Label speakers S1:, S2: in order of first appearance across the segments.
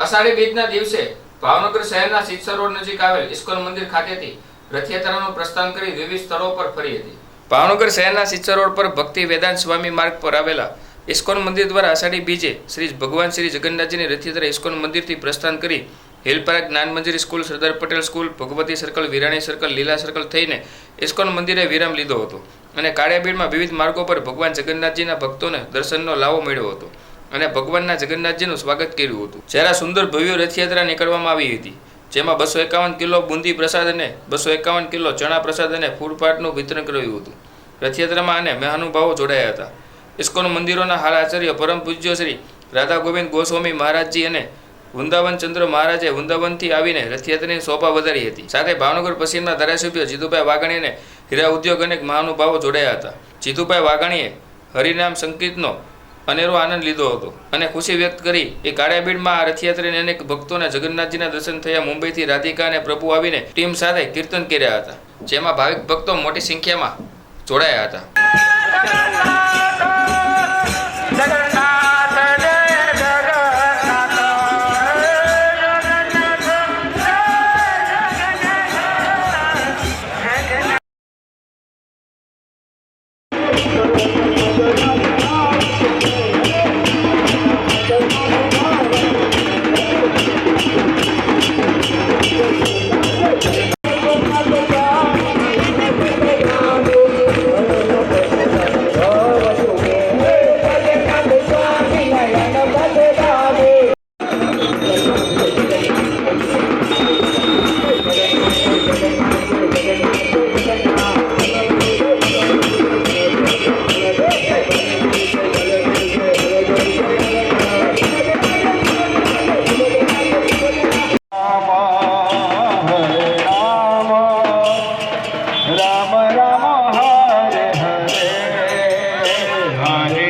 S1: અષાઢી બીજના દિવસે ભાવનગર શહેરના સિત્સર રોડ નજીક આવેલ ઇસ્કોન મંદિર ખાતેથી રથયાત્રાનું પ્રસ્થાન કરી વિવિધ સ્થળો પર ફરી હતી. ભાવનગર શહેરના સિત્સર રોડ પર ભક્તિ વેદાંત સ્વામી માર્ગ પર આવેલા ઇસ્કોન મંદિર દ્વારા અષાઢી બીજે શ્રી ભગવાન શ્રી જગન્નાથજીની રથયાત્રા ઇસ્કોન મંદિરથી પ્રસ્થાન કરી Hilpara Gyan Mandir school, Sardar Patel school, Bhagwati circle, Virani circle, Leela circle થઈને ઇસ્કોન મંદિરે વિરામ લીધો હતો અને કાળિયાબીડમાં વિવિધ માર્ગો પર ભગવાન જગન્નાથજીના ભક્તોને દર્શનનો લાવો મળ્યો હતો. અને ભગવાનના જગન્નાથજીનું સ્વાગત કર્યું હતું. જ્યારે સુંદર ભવ્ય રથયાત્રા નીકળવામાં આવી હતી, જેમાં બસો એકાવન કિલો બુંદી પ્રસાદ અને બસો એકાવન કિલો ચણા પ્રસાદ અને ફૂડપાટનું વિતરણ કર્યું હતું. રથયાત્રામાં અને મહાનુભાવો જોડાયા હતા. ઇસ્કોન મંદિરોના હાલ આચાર્ય પરમ પૂજ્ય શ્રી રાધા ગોવિંદ ગોસ્વામી મહારાજજી અને વૃંદાવન ચંદ્ર મહારાજે વૃંદાવનથી આવીને રથયાત્રાની શોભા વધારી હતી. સાથે ભાવનગર પશ્ચિમના ધારાસભ્ય જીતુભાઈ વાઘાણી અને હીરા ઉદ્યોગ અનેક મહાનુભાવો જોડાયા હતા. જીતુભાઈ વાઘાણીએ હરિનામ સંકીર્તનો અનેરો આનંદ લીધો હતો અને ખુશી વ્યક્ત કરી એ કાળિયાબીડમાં આ રથયાત્રાને અનેક ભક્તોને જગન્નાથજીના દર્શન થયા. મુંબઈથી રાધિકા અને પ્રભુ આવીને ટીમ સાથે કીર્તન કર્યા હતા, જેમાં ભાવિક ભક્તો મોટી સંખ્યામાં જોડાયા હતા.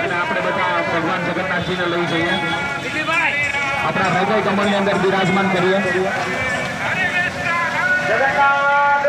S2: અને આપણે બધા ભગવાન જગન્નાથજીને લઈ જઈએ આપણા હૃદય કમળની અંદર બિરાજમાન કરીએ.
S3: જગન્નાથ